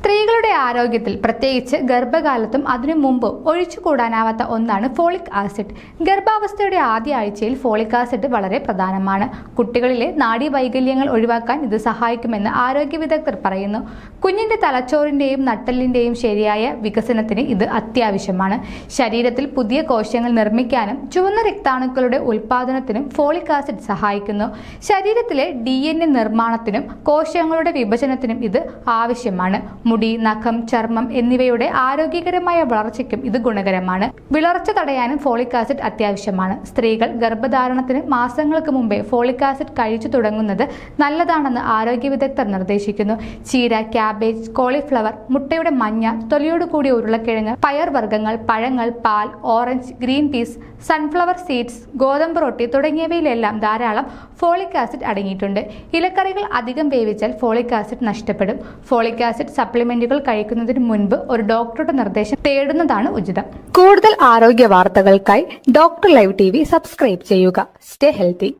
സ്ത്രീകളുടെ ആരോഗ്യത്തിൽ പ്രത്യേകിച്ച് ഗർഭകാലത്തും അതിനു മുമ്പ് ഒഴിച്ചുകൂടാനാവാത്ത ഒന്നാണ് ഫോളിക് ആസിഡ്. ഗർഭാവസ്ഥയുടെ ആദ്യ ആഴ്ചയിൽ ഫോളിക് ആസിഡ് വളരെ പ്രധാനമാണ്. കുട്ടികളിലെ നാഡീവൈകല്യങ്ങൾ ഒഴിവാക്കാൻ ഇത് സഹായിക്കുമെന്ന് ആരോഗ്യ വിദഗ്ധർ പറയുന്നു. കുഞ്ഞിന്റെ തലച്ചോറിന്റെയും നട്ടലിന്റെയും ശരിയായ വികസനത്തിന് ഇത് അത്യാവശ്യമാണ്. ശരീരത്തിൽ പുതിയ കോശങ്ങൾ നിർമ്മിക്കാനും ചുവന്ന രക്താണുക്കളുടെ ഉൽപാദനത്തിനും ഫോളിക് ആസിഡ് സഹായിക്കുന്നു. ശരീരത്തിലെ ഡി നിർമ്മാണത്തിനും കോശങ്ങളുടെ വിഭജനത്തിനും ഇത് ആവശ്യമാണ്. മുടി നഖം ചർമ്മം എന്നിവയുടെ ആരോഗ്യകരമായ വളർച്ചയ്ക്കും ഇത് ഗുണകരമാണ്. വിളർച്ച തടയാനും ഫോളിക് ആസിഡ് അത്യാവശ്യമാണ്. സ്ത്രീകൾ ഗർഭധാരണത്തിന് മാസങ്ങൾക്ക് മുമ്പേ ഫോളിക് ആസിഡ് കഴിച്ചു തുടങ്ങുന്നത് നല്ലതാണെന്ന് ആരോഗ്യ വിദഗ്ധർ നിർദ്ദേശിക്കുന്നു. ചീര ക്യാബേജ് കോളിഫ്ലവർ മുട്ടയുടെ മഞ്ഞ തൊലിയോട് കൂടിയ ഉരുളക്കിഴങ്ങ് പയർ വർഗങ്ങൾ പഴങ്ങൾ പാൽ orange green peas sunflower seeds ഗോതമ്പ് റൊട്ടി തുടങ്ങിയവയിലെല്ലാം ധാരാളം ഫോളിക് ആസിഡ് അടങ്ങിയിട്ടുണ്ട്. ഇലക്കറികൾ അധികം വേവിച്ചാൽ ഫോളിക് ആസിഡ് നഷ്ടപ്പെടും. ഫോളിക് ആസിഡ് സപ്ലിമെന്റുകൾ കഴിക്കുന്നതിന് മുൻപ് ഒരു ഡോക്ടറുടെ നിർദ്ദേശം തേടുന്നതാണ് ഉചിതം. കൂടുതൽ ആരോഗ്യ വാർത്തകൾക്കായി ഡോക്ടർ ലൈവ് ടി സബ്സ്ക്രൈബ് ചെയ്യുക. Stay healthy.